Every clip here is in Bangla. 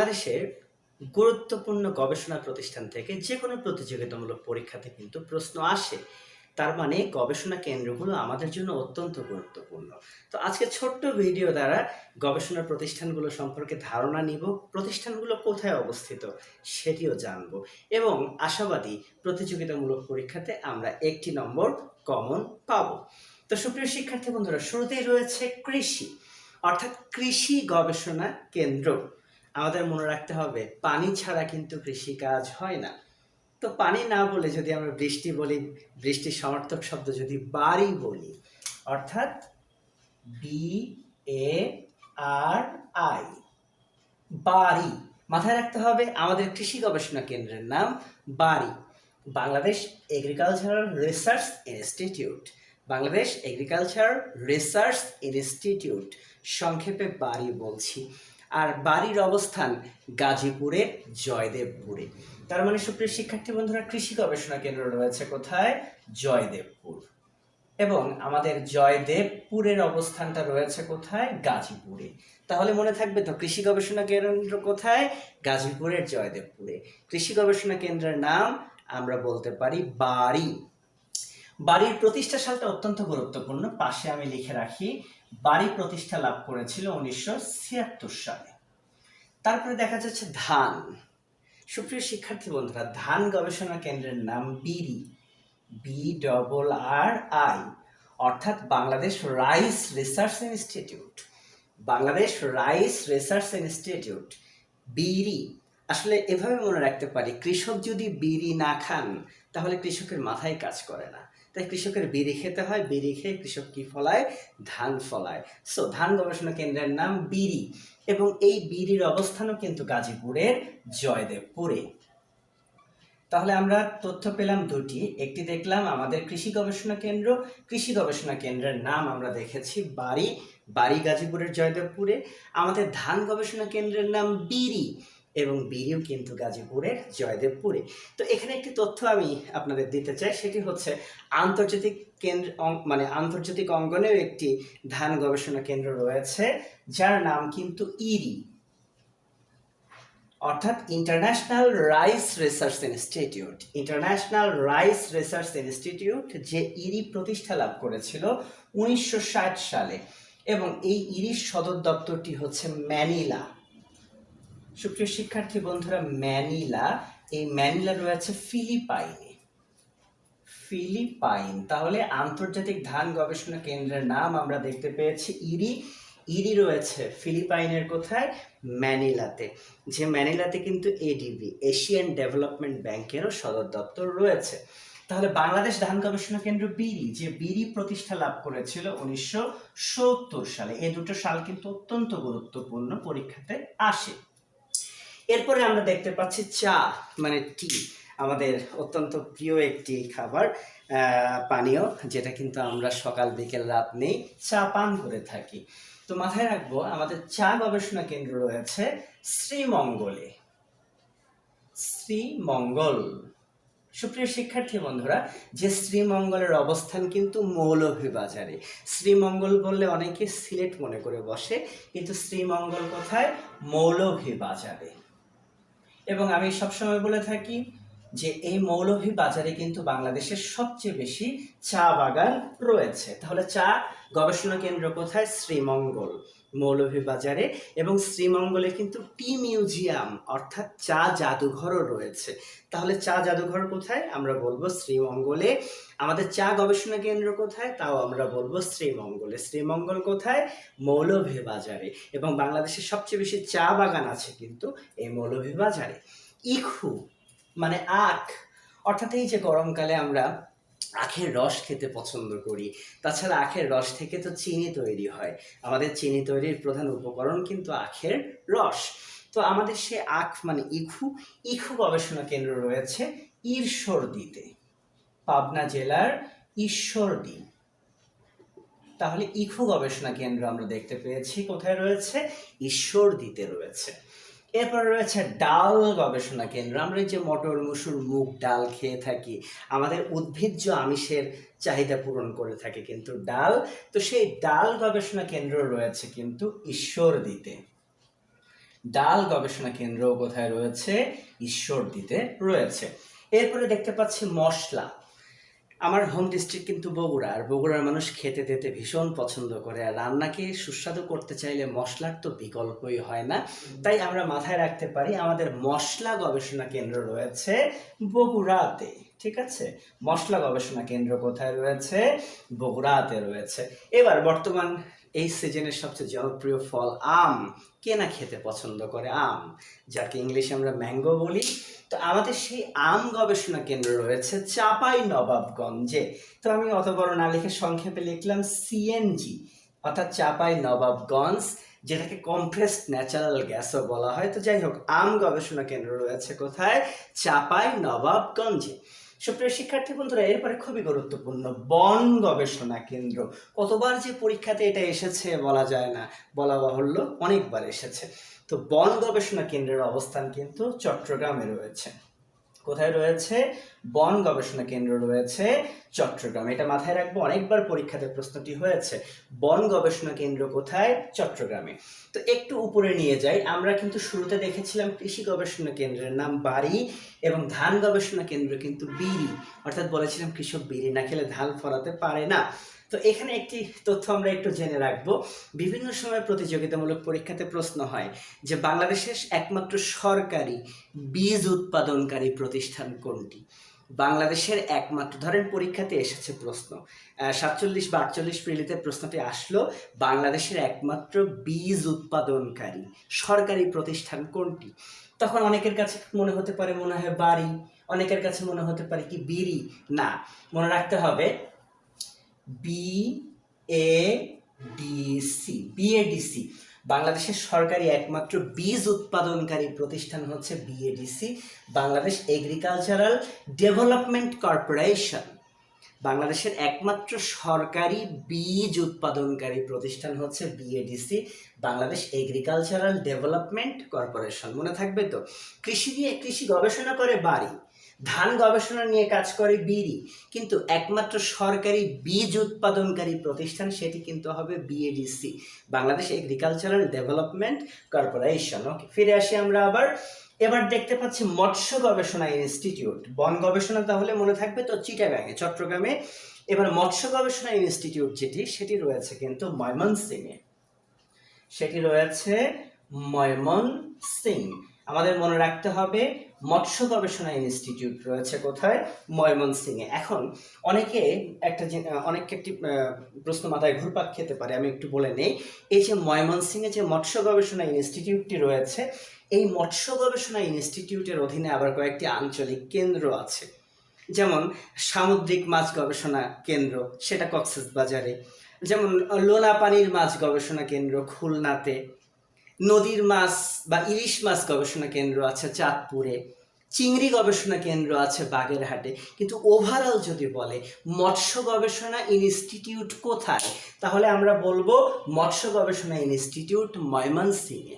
বাংলাদেশের গুরুত্বপূর্ণ গবেষণা প্রতিষ্ঠান থেকে যে কোনো প্রতিযোগিতামূলক পরীক্ষাতে কিন্তু প্রশ্ন আসে। তার মানে গবেষণা কেন্দ্রগুলো আমাদের জন্য অত্যন্ত গুরুত্বপূর্ণ। তো আজকে ছোট্ট ভিডিও দ্বারা গবেষণা প্রতিষ্ঠানগুলো সম্পর্কে ধারণা নিব, প্রতিষ্ঠানগুলো কোথায় অবস্থিত সেটিও জানব এবং আশাবাদী প্রতিযোগিতামূলক পরীক্ষাতে আমরা একটি নম্বর কমন পাবো। তো সুপ্রিয় শিক্ষার্থী বন্ধুরা, শুরুতেই রয়েছে কৃষি, অর্থাৎ কৃষি গবেষণা কেন্দ্র। আমাদের মনে রাখতে হবে, পানি ছাড়া কিন্তু কৃষিকাজ হয় না। তো পানি না বলে যদি আমরা বৃষ্টি বলি, বৃষ্টির সমর্থক শব্দ যদি বাড়ি বলি, অর্থাৎ বি এ আর আই বাড়ি। মাথায় রাখতে হবে আমাদের কৃষি গবেষণা কেন্দ্রের নাম BARI. Bangladesh agricultural research institute Bangladesh agriculture research institute সংক্ষেপে বাড়ি বলছি। আর বাড়ির অবস্থান গাজীপুরের জয়দেবপুরে। তার মানে সুপ্রিয় শিক্ষার্থী বন্ধুরা, কৃষি গবেষণা কেন্দ্র রয়েছে কোথায়? জয়দেবপুর। এবং আমাদের জয়দেবপুরের অবস্থানটা রয়েছে কোথায়? গাজীপুরে। তাহলে মনে থাকবে তো, কৃষি গবেষণা কেন্দ্র কোথায়? গাজীপুরের জয়দেবপুরে। কৃষি গবেষণা কেন্দ্রের নাম আমরা বলতে পারি বাড়ি। বাড়ির প্রতিষ্ঠা সালটা অত্যন্ত গুরুত্বপূর্ণ। পাশে আমি লিখে রাখি বাড়ি প্রতিষ্ঠা লাভ করেছিল উনিশশো ছিয়াত্তর সালে। তারপরে দেখা যাচ্ছে ধান। সুপ্রিয় শিক্ষার্থী বন্ধুরা, ধান গবেষণা কেন্দ্রের নাম বিরি বি ডবল আর আই অর্থাৎ Bangladesh rice research institute. Bangladesh rice research institute BRRI আসলে এভাবে মনে রাখতে পারি, কৃষক যদি বিড়ি না খান, তাহলে কৃষকের মাথায় কাজ করে না। তাই কৃষকের বিড়ি খেতে হয় বিড়ি খেয়ে কৃষক কি ফলায়? ধান ফলায়। সো ধান গবেষণা কেন্দ্রের নাম বিড়ি এবং এই বিড়ির অবস্থানও কিন্তু গাজীপুরের জয়দেবপুরে। তাহলে আমরা তথ্য পেলাম দুটি। একটি দেখলাম আমাদের কৃষি গবেষণা কেন্দ্র। কৃষি গবেষণা কেন্দ্রের নাম আমরা দেখেছি বাড়ি বাড়ি গাজীপুরের জয়দেবপুরে। আমাদের ধান গবেষণা কেন্দ্রের নাম বিড়ি। এবং বিড়িও কিন্তু গাজীপুরের জয়দেবপুরে। তো এখানে একটি তথ্য আমি আপনাদের দিতে চাই, সেটি হচ্ছে আন্তর্জাতিক কেন্দ্র মানে আন্তর্জাতিক অঙ্গনেও একটি ধান গবেষণা কেন্দ্র রয়েছে, যার নাম কিন্তু ইরি। অর্থাৎ international rice research institute international rice research institute যে ইরি প্রতিষ্ঠা লাভ করেছিল উনিশশো ষাট সালে। এবং এই ইরির সদর দপ্তরটি হচ্ছে ম্যানিলা। সুপ্রিয় শিক্ষার্থী বন্ধুরা, ম্যানিলা, এই ম্যানিলা রয়েছে ফিলিপাইনে। ফিলিপাইন, তাহলে আন্তর্জাতিক ধান গবেষণা কেন্দ্রের নাম আমরা দেখতে পেয়েছি, ইরি। ইরি রয়েছে ফিলিপাইনের কোথায়? ম্যানিলাতে। যে ম্যানিলাতে কিন্তু এডিবি এশিয়ান ডেভেলপমেন্ট ব্যাংকেরও সদর দপ্তর রয়েছে। তাহলে বাংলাদেশ ধান গবেষণা কেন্দ্র বিরি, যে বিরি প্রতিষ্ঠা লাভ করেছিল উনিশশো সত্তর সালে এই দুটো সাল কিন্তু অত্যন্ত গুরুত্বপূর্ণ পরীক্ষাতে আসে। এরপরে আমরা দেখতে পাচ্ছি চা মানে টি আমাদের অত্যন্ত প্রিয় একটি খাবার পানীয়, যেটা কিন্তু আমরা সকাল বিকেল রাত নেই চা পান করে থাকি। তো মাথায় রাখব, আমাদের চা গবেষণা কেন্দ্র রয়েছে শ্রীমঙ্গলে। শ্রীমঙ্গল। সুপ্রিয় শিক্ষার্থী বন্ধুরা, যে শ্রীমঙ্গলের অবস্থান কিন্তু মৌলভীবাজারে। শ্রীমঙ্গল বললে অনেকে সিলেট মনে করে বসে, কিন্তু শ্রীমঙ্গল কোথায়? মৌলভীবাজারে। এবং আমি সবসময় বলে থাকি যে এই মৌলভী বাজারে কিন্তু বাংলাদেশের সবচেয়ে বেশি চা বাগান রয়েছে। তাহলে চা গবেষণা কেন্দ্র কোথায়? শ্রীমঙ্গল। মৌলভী বাজারে এবং শ্রীমঙ্গলে কিন্তু টি মিউজিয়াম, অর্থাৎ চা জাদুঘরও রয়েছে। তাহলে চা জাদুঘর কোথায়? আমরা বলব শ্রীমঙ্গলে। আমাদের চা গবেষণা কেন্দ্র কোথায়? তাও আমরা বলব শ্রীমঙ্গলে। শ্রীমঙ্গল কোথায়? মৌলভী বাজারে এবং বাংলাদেশের সবচেয়ে বেশি চা বাগান আছে কিন্তু এই মৌলভী বাজারে ইখু মানে আখ, অর্থাৎ এই যে গরমকালে আমরা আখের রস খেতে পছন্দ করি। তাছাড়া আখের রস থেকে তো চিনি তৈরি হয়। আমাদের চিনি তৈরির প্রধান উপকরণ কিন্তু আখের রস। তো আমাদের সে আখ মানে ইখু ইখু গবেষণা কেন্দ্র রয়েছে ঈশ্বরদীতে, পাবনা জেলার ঈশ্বরদী। তাহলে ইখু গবেষণা কেন্দ্র আমরা দেখতে পেয়েছি, কোথায় রয়েছে? ঈশ্বরদীতে রয়েছে। এরপর রয়েছে ডাল গবেষণা কেন্দ্র। আমরা যে মটর, মুসুর, মুগ, ডাল খেয়ে থাকি, আমাদের উদ্ভিজ্জ আমিষের চাহিদা পূরণ করে থাকে কিন্তু ডাল। তো সেই ডাল গবেষণা কেন্দ্র রয়েছে কিন্তু ঈশ্বর দিতে ডাল গবেষণা কেন্দ্র কোথায় রয়েছে? ঈশ্বর দিতে রয়েছে। এরপরে দেখতে পাচ্ছি মশলা। আমার হোম ডিস্ট্রিক্ট কিন্তু বগুড়া আর বগুড়ার মানুষ খেতে দিতে ভীষণ পছন্দ করে আর রান্নাকে সুস্বাদু করতে চাইলে মশলার তো বিকল্পই হয় না। তাই আমরা মাথায় রাখতে পারি আমাদের মশলা গবেষণা কেন্দ্র রয়েছে বগুড়াতে ঠিক আছে? মশলা গবেষণা কেন্দ্র কোথায় রয়েছে? বগুড়াতে রয়েছে। এবার বর্তমান এই সিজনের সবচেয়ে জনপ্রিয় ফল আম। কে না খেতে পছন্দ করে আম? যাকে ইংলিশে আমরা ম্যাঙ্গো বলি। তো আমাদের সেই আম গবেষণা কেন্দ্র রয়েছে চাপাই নবাবগঞ্জে। তো আমি অত বড় না লিখে সংক্ষেপে লিখলাম সিএনজি অর্থাৎ চাপাই নবাবগঞ্জ, যেটাকে কম্প্রেসড ন্যাচারাল গ্যাসও বলা হয়। তো যাই হোক, আম গবেষণা কেন্দ্র রয়েছে কোথায়? চাপাই নবাবগঞ্জে। সুপ্রিয় শিক্ষার্থী বন্ধুরা, এরপরে খুবই গুরুত্বপূর্ণ বন গবেষণা কেন্দ্র। কতবার যে পরীক্ষাতে এটা এসেছে বলা যায় না, বলা বাহুল্য অনেকবার এসেছে। তো বন গবেষণা কেন্দ্রের অবস্থান কিন্তু চট্টগ্রামে রয়েছে। কোথায় রয়েছে? বন গবেষণা কেন্দ্র রয়েছে চট্টগ্রাম। এটা মাথায় রাখব, অনেকবার পরীক্ষাতে প্রশ্নটি হয়েছে, বন গবেষণা কেন্দ্র কোথায়? চট্টগ্রামে। তো একটু উপরে নিয়ে যাই, আমরা কিন্তু শুরুতে দেখেছিলাম কৃষি গবেষণা কেন্দ্রের নাম বাড়ি এবং ধান গবেষণা কেন্দ্র কিন্তু বিড়ি। অর্থাৎ বলেছিলাম কৃষক বিড়ি না খেলে ধান ফলাতে পারে না। তো এখানে একটি তথ্য আমরা একটু জেনে রাখব। বিভিন্ন সময় প্রতিযোগিতামূলক পরীক্ষাতে প্রশ্ন হয় যে বাংলাদেশের একমাত্র সরকারি বীজ উৎপাদনকারী প্রতিষ্ঠান কোনটি? বাংলাদেশের একমাত্র, ধরেন পরীক্ষাতে এসেছে প্রশ্ন। সাতচল্লিশ বা আটচল্লিশ প্রিলিতে প্রশ্নটি আসলো, বাংলাদেশের একমাত্র বীজ উৎপাদনকারী সরকারি প্রতিষ্ঠান কোনটি? তখন অনেকের কাছে মনে হতে পারে মনে হয় বাড়ি, অনেকের কাছে মনে হতে পারে কি বিড়ি? না, মনে রাখতে হবে বি এ ডিসি বিএডিসি বাংলাদেশের সরকারি একমাত্র বীজ উৎপাদনকারী প্রতিষ্ঠান হচ্ছে BADC Bangladesh agricultural development corporation বাংলাদেশের একমাত্র সরকারি বীজ উৎপাদনকারী প্রতিষ্ঠান হচ্ছে BADC Bangladesh agricultural development corporation মনে থাকবে তো? কৃষি নিয়ে কৃষি গবেষণা করে বাড়ি। ধান গবেষণা নিয়ে কাজ করে বিড়ি, কিন্তু একমাত্র সরকারি বীজ উৎপাদনকারী প্রতিষ্ঠান সেটি কিন্তু হবে BADC Bangladesh agricultural development corporation okay ফিরে আসি আমরা আবার। এবার দেখতে পাচ্ছি মৎস্য গবেষণা ইনস্টিটিউট। বন গবেষণা তাহলে মনে থাকবে তো চিটাগাঙে, চট্টগ্রামে। এবার মৎস্য গবেষণা ইনস্টিটিউট যেটি, সেটি রয়েছে কিন্তু ময়মনসিংহে। সেটি রয়েছে ময়মনসিং আমাদের মনে রাখতে হবে মৎস্য গবেষণা ইনস্টিটিউট রয়েছে কোথায়? ময়মনসিংহে। এখন অনেকে একটা যে অনেকে একটি প্রশ্ন মাথায় ঘুরপাক খেতে পারে, আমি একটু বলে নেই। এই যে ময়মনসিংহে যে মৎস্য গবেষণা ইনস্টিটিউটটি রয়েছে, এই মৎস্য গবেষণা ইনস্টিটিউটের অধীনে আবার কয়েকটি আঞ্চলিক কেন্দ্র আছে। যেমন সামুদ্রিক মাছ গবেষণা কেন্দ্র, সেটা কক্সেস বাজারে। যেমন লোনা পানির মাছ গবেষণা কেন্দ্র খুলনাতে। নদীর মাছ বা ইলিশ মাছ গবেষণা কেন্দ্র আছে চাঁদপুরে, চিংড়ি গবেষণা কেন্দ্র আছে বাগেরহাটে। কিন্তু ওভারঅল যদি বলে, মৎস্য গবেষণা ইনস্টিটিউট কোথায়? তাহলে আমরা বলব মৎস্য গবেষণা ইনস্টিটিউট ময়মনসিংহে।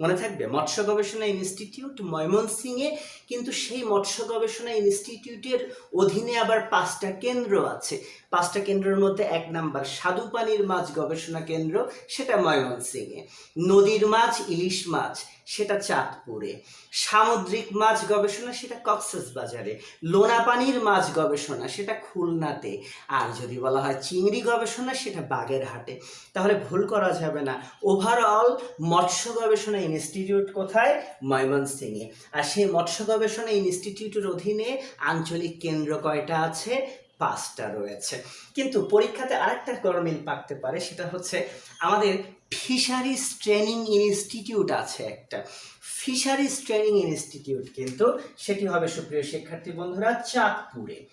মনে থাকবে? মৎস্য গবেষণা ইনস্টিটিউট ময়মনসিংহে, কিন্তু সেই মৎস্য গবেষণা ইনস্টিটিউটের অধীনে আবার পাঁচটা কেন্দ্র আছে। পাঁচটা কেন্দ্রের মধ্যে এক নাম্বার স্বাদু পানির মাছ গবেষণা কেন্দ্র, সেটা ময়মনসিংহে। নদীর মাছ, ইলিশ মাছ, সেটা চাঁদপুরে। সামুদ্রিক মাছ গবেষণা, সেটা কক্সেস বাজারে। লোনা পানির মাছ গবেষণা, সেটা খুলনাতে। আর যদি বলা হয় চিংড়ি গবেষণা, সেটা বাগেরহাটে। তাহলে ভুল করা যাবে না। ওভারঅল মৎস্য গবেষণা ইনস্টিটিউট কোথায়? ময়মনসিংহে। আর সেই মৎস্য গবেষণা ইনস্টিটিউটের অধীনে আঞ্চলিক কেন্দ্র কয়টা আছে? পাঁচটা রয়েছে। কিন্তু পরীক্ষাতে আরেকটা গরমিল পাকতে পারে, সেটা হচ্ছে আমাদের ফিশারিজ ট্রেনিং ইনস্টিটিউট আছে একটা। ফিশারিজ ট্রেনিং ইনস্টিটিউট কিন্তু সেটি হবে, সুপ্রিয় শিক্ষার্থী বন্ধুরা, চাঁদপুরে।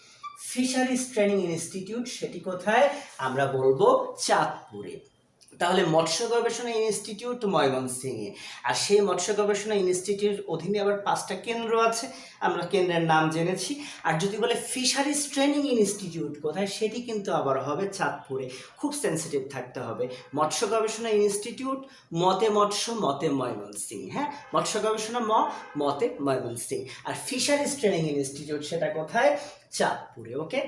ফিশারিজ ট্রেনিং ইনস্টিটিউট সেটি কোথায়? আমরা বলব চাঁদপুরে। তাহলে মৎস্য গবেষণা ইনস্টিটিউট ময়মনসিংহে। আর সেই মৎস্য গবেষণা ইনস্টিটিউট অধীনে আবার পাঁচটা কেন্দ্র আছে, আমরা কেন্দ্রের নাম জেনেছি। আর যদি বলে ফিশারিজ ট্রেনিং ইনস্টিটিউট কোথায়, সেটি কিন্তু আবার হবে চাঁদপুরে। খুব সেন্সিটিভ থাকতে হবে। মৎস্য গবেষণা ইনস্টিটিউট, মতে মৎস্য, মতে ময়মনসিং হ্যাঁ মৎস্য গবেষণা ম, মতে ময়মনসিং আর ফিশারিজ ট্রেনিং ইনস্টিটিউট সেটা কোথায়? চাঁদপুরে, ওকে?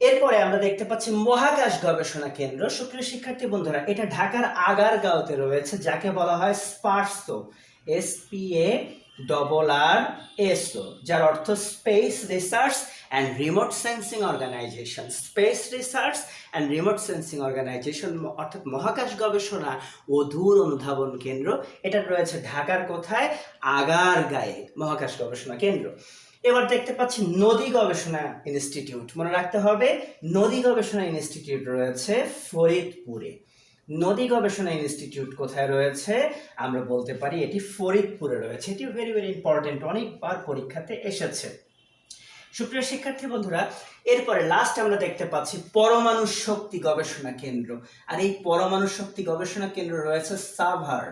এরপরে আমরা দেখতে পাচ্ছি মহাকাশ গবেষণা কেন্দ্র। সুপ্রিয় শিক্ষার্থী বন্ধুরা, এটা ঢাকার আগারগাঁওতে রয়েছে, যাকে বলা হয় SPARRSO S P A double R S O যার অর্থ space research and remote sensing organisation space research and remote sensing organisation অর্থাৎ মহাকাশ গবেষণা ও দূর অনুধাবন কেন্দ্র। এটা রয়েছে ঢাকার কোথায়? আগার গায়ে মহাকাশ গবেষণা কেন্দ্র। এবার দেখতে পাচ্ছি নদী গবেষণা ইনস্টিটিউট। মনে রাখতে হবে, নদী গবেষণা ইনস্টিটিউট রয়েছে ফরিদপুরে। নদী গবেষণা ইনস্টিটিউট কোথায় রয়েছে? আমরা বলতে পারি এটি ফরিদপুরে রয়েছে। এটি ভেরি ভেরি ইম্পর্টেন্ট অনেকবার পরীক্ষাতে এসেছে। সুপ্রিয় শিক্ষার্থী বন্ধুরা, এরপরে লাস্ট আমরা দেখতে পাচ্ছি পরমাণু শক্তি গবেষণা কেন্দ্র। আর এই পরমাণু শক্তি গবেষণা কেন্দ্র রয়েছে সাভার।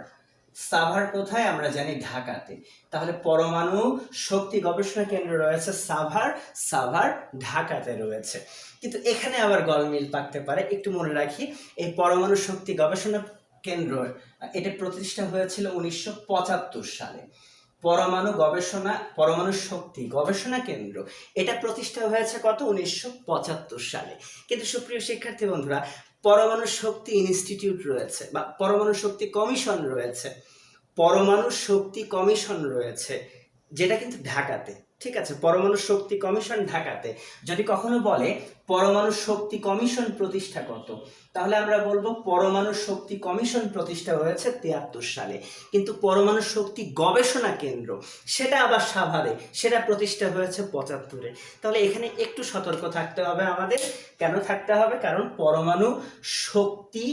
সাভার কোথায়? আমরা জানি ঢাকাতে। তাহলে পরমাণু শক্তি গবেষণা কেন্দ্র রয়েছে সাভার সাভার ঢাকাতে রয়েছে। কিন্তু এখানে আবার গলমিল পাকতে পারে। একটু মনে রাখি, এই পরমাণু শক্তি গবেষণা কেন্দ্র, এটা প্রতিষ্ঠা হয়েছিল উনিশশো পঁচাত্তর সালে। পরমাণু গবেষণা, পরমাণু শক্তি গবেষণা কেন্দ্র, এটা প্রতিষ্ঠা হয়েছে কত? উনিশশো পঁচাত্তর সালে। কিন্তু সুপ্রিয় শিক্ষার্থী বন্ধুরা পরমাণু শক্তি ইনস্টিটিউট রয়েছে বা পরমাণু শক্তি কমিশন রয়েছে। পরমাণু শক্তি কমিশন রয়েছে, যেটা কিন্তু ঢাকাতে। ঠিক আছে, পরমাণু শক্তি কমিশন ঢাকাতে। যদি কখনো বলে পরমাণু শক্তি কমিশন প্রতিষ্ঠা কত তাহলে আমরা বলব পরমাণু শক্তি কমিশন প্রতিষ্ঠা হয়েছে তিয়াত্তর সালে। কিন্তু পরমাণু শক্তি গবেষণা কেন্দ্র, সেটা আবার সাভারে, সেটা প্রতিষ্ঠা হয়েছে পঁচাত্তরে। তাহলে এখানে একটু সতর্ক থাকতে হবে আমাদের। কেন থাকতে হবে? কারণ পরমাণু শক্তি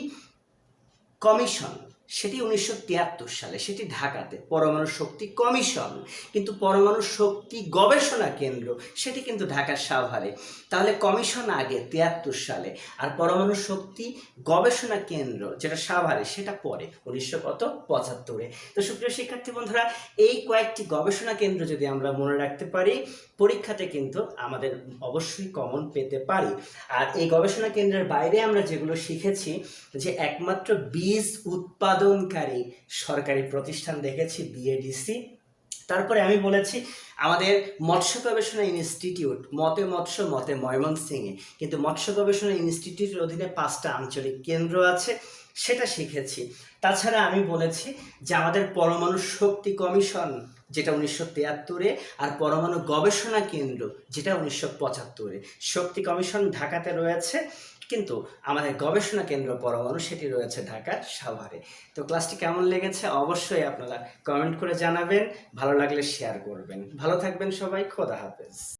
কমিশন সেটি উনিশশো তিয়াত্তর সালে, সেটি ঢাকাতে। পরমাণু শক্তি কমিশন, কিন্তু পরমাণু শক্তি গবেষণা কেন্দ্র, সেটি কিন্তু ঢাকার সাভারে। তাহলে কমিশন আগে তিয়াত্তর সালে, আর পরমাণু শক্তি গবেষণা কেন্দ্র যেটা সাভারে, সেটা পরে, উনিশশো কত? পঁচাত্তরে। তো সুপ্রিয় শিক্ষার্থী বন্ধুরা, এই কয়েকটি গবেষণা কেন্দ্র যদি আমরা মনে রাখতে পারি, পরীক্ষাতে কিন্তু আমাদের অবশ্যই কমন পেতে পারি। আর এই গবেষণা কেন্দ্রের বাইরে আমরা যেগুলো শিখেছি, যে একমাত্র বীজ উৎপাদনকারী সরকারি প্রতিষ্ঠান দেখেছি বিএডিসি তারপরে আমি বলেছি, আমাদের মৎস্য গবেষণা ইনস্টিটিউট, মতে মৎস্য, মতে ময়মনসিংহে, কিন্তু মৎস্য গবেষণা ইনস্টিটিউটের অধীনে পাঁচটা আঞ্চলিক কেন্দ্র আছে, সেটা শিখেছি। তাছাড়া আমি বলেছি যে আমাদের পরমাণু শক্তি কমিশন, যেটা উনিশশো তিয়াত্তরে, আর পরমাণু গবেষণা কেন্দ্র, যেটা উনিশশো পঁচাত্তরে। শক্তি কমিশন ঢাকাতে রয়েছে কিন্তু আমাদের গবেষণা কেন্দ্র পরমাণু সেটি রয়েছে ঢাকার সাভারে। তো ক্লাসটি কেমন লেগেছে? অবশ্যই আপনারা কমেন্ট করে জানাবেন, ভালো লাগলে শেয়ার করবেন। ভালো থাকবেন সবাই, খোদা হাফেজ।